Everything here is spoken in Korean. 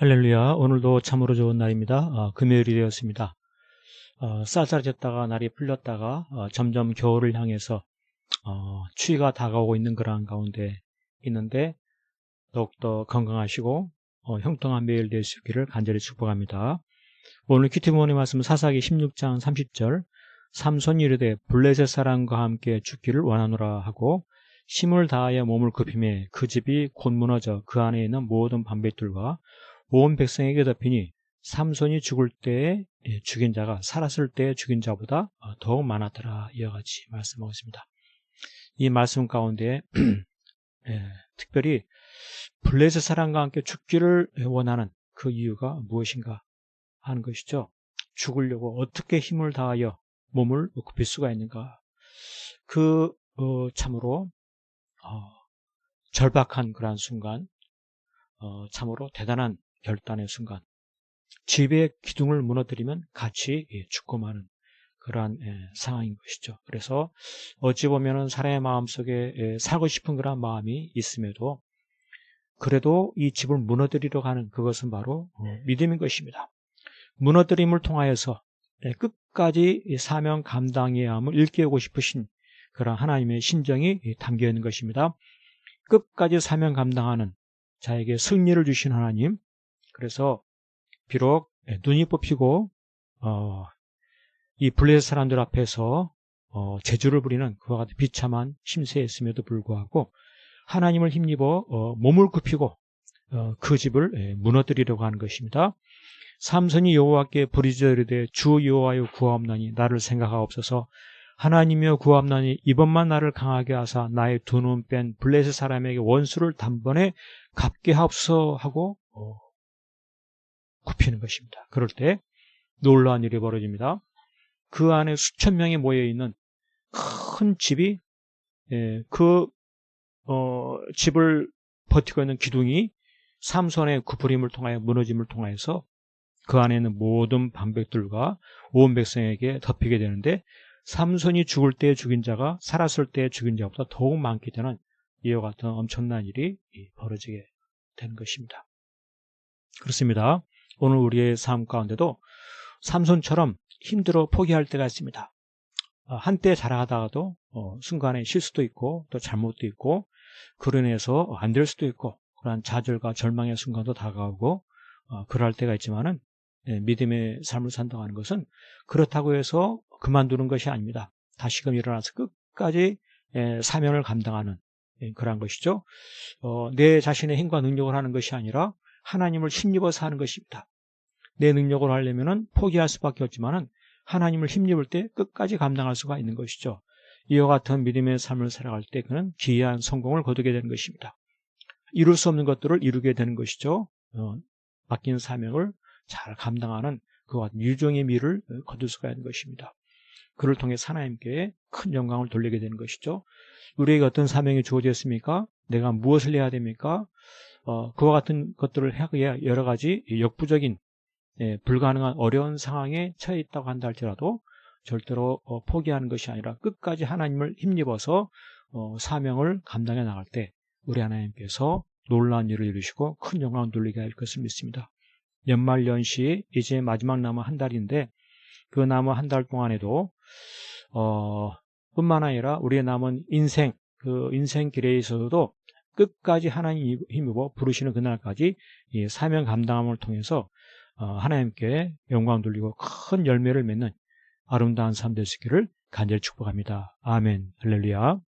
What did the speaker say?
할렐루야. 오늘도 참으로 좋은 날입니다. 어, 금요일이 되었습니다. 어, 쌀쌀해졌다가 날이 풀렸다가 어, 점점 겨울을 향해서 어, 추위가 다가오고 있는 그러한 가운데 있는데 더욱더 건강하시고 어, 형통한 매일 있기를 간절히 축복합니다. 오늘 큐티모니 말씀 사사기 16장 30절 삼손이 이르되 블레셋 사람과 함께 죽기를 원하노라 하고 힘을 다하여 몸을 굽히매 그 집이 곧 무너져 그 안에 있는 모든 반백들과 온 백성에게 덮이니 삼손이 죽을 때에 예, 죽인 자가 살았을 때에 죽인 자보다 어, 더욱 많았더라 이와 같이 말씀하고 있습니다. 이 말씀 가운데 예, 특별히 블레셋 사람과 함께 죽기를 원하는 그 이유가 무엇인가 하는 것이죠. 죽으려고 어떻게 힘을 다하여 몸을 굽힐 수가 있는가. 그 어, 참으로 어, 절박한 그러한 순간 어, 참으로 대단한 결단의 순간 집의 기둥을 무너뜨리면 같이 예, 죽고 마는 그러한 예, 상황인 것이죠. 그래서 어찌 보면은 사람의 마음 속에 예, 살고 싶은 그런 마음이 있음에도 그래도 이 집을 무너뜨리려 하는 그것은 바로 어, 믿음인 것입니다. 무너뜨림을 통하여서 끝까지 사명 감당해야 함을 일깨우고 싶으신 그런 하나님의 신정이 담겨 있는 것입니다. 끝까지 사명 감당하는 자에게 승리를 주신 하나님, 그래서 비록 눈이 뽑히고 어, 이 블레셋 사람들 앞에서 어, 제주를 부리는 그와 같은 비참한 심세였음에도 불구하고 하나님을 힘입어 어, 몸을 굽히고 어, 그 집을 예, 무너뜨리려고 하는 것입니다. 삼손이 여호와께 부르짖으되 주 여호와여 구하옵나니 나를 생각하옵소서 하나님이여 구하옵나니 이번만 나를 강하게 하사 나의 두 눈 뺀 블레셋 사람에게 원수를 단번에 갚게 하옵소서 하고 어, 굽히는 것입니다. 그럴 때 놀라운 일이 벌어집니다. 그 안에 수천 명이 모여 있는 큰 집이 예, 그 어, 집을 버티고 있는 기둥이 삼손의 구부림을 통하여 무너짐을 통하여서 그 안에 있는 모든 방백들과 온 백성에게 덮이게 되는데 삼손이 죽을 때 죽인 자가 살았을 때 죽인 자보다 더욱 많기 때문에 이와 같은 엄청난 일이 벌어지게 되는 것입니다. 그렇습니다. 오늘 우리의 삶 가운데도 삼손처럼 힘들어 포기할 때가 있습니다. 어, 한때 잘하다가도 어, 순간에 실수도 있고 또 잘못도 있고 그로 인해서 안 될 수도 있고 그러한 좌절과 절망의 순간도 다가오고 어, 그럴 때가 있지만은 예, 믿음의 삶을 산다는 것은 그렇다고 해서 그만두는 것이 아닙니다. 다시금 일어나서 끝까지 예, 사명을 감당하는 예, 그러한 것이죠. 내 자신의 힘과 능력을 하는 것이 아니라 하나님을 힘입어서 하는 것입니다. 내 능력으로 하려면 포기할 수밖에 없지만 하나님을 힘입을 때 끝까지 감당할 수가 있는 것이죠. 이와 같은 믿음의 삶을 살아갈 때 그는 기이한 성공을 거두게 되는 것입니다. 이룰 수 없는 것들을 이루게 되는 것이죠. 어, 맡긴 사명을 잘 감당하는 그와 유종의 미를 거둘 수가 있는 것입니다. 그를 통해 하나님께 큰 영광을 돌리게 되는 것이죠. 우리에게 어떤 사명이 주어졌습니까? 내가 무엇을 해야 됩니까? 어, 그와 같은 것들을 하기 위해 여러 가지 역부적인 예, 불가능한 어려운 상황에 처해 있다고 한다 할지라도 절대로 어, 포기하는 것이 아니라 끝까지 하나님을 힘입어서 어, 사명을 감당해 나갈 때 우리 하나님께서 놀라운 일을 이루시고 큰 영광을 돌리게 할 것을 믿습니다. 연말 연시 이제 마지막 남은 한 달인데 그 남은 한 달 동안에도 어, 뿐만 아니라 우리의 남은 인생 그 인생 길에 있어서도 끝까지 하나님 힘입어 부르시는 그날까지 이 사명 감당함을 통해서 어, 하나님께 영광 돌리고 큰 열매를 맺는 아름다운 삶 되시기를 간절히 축복합니다. 아멘. 할렐루야.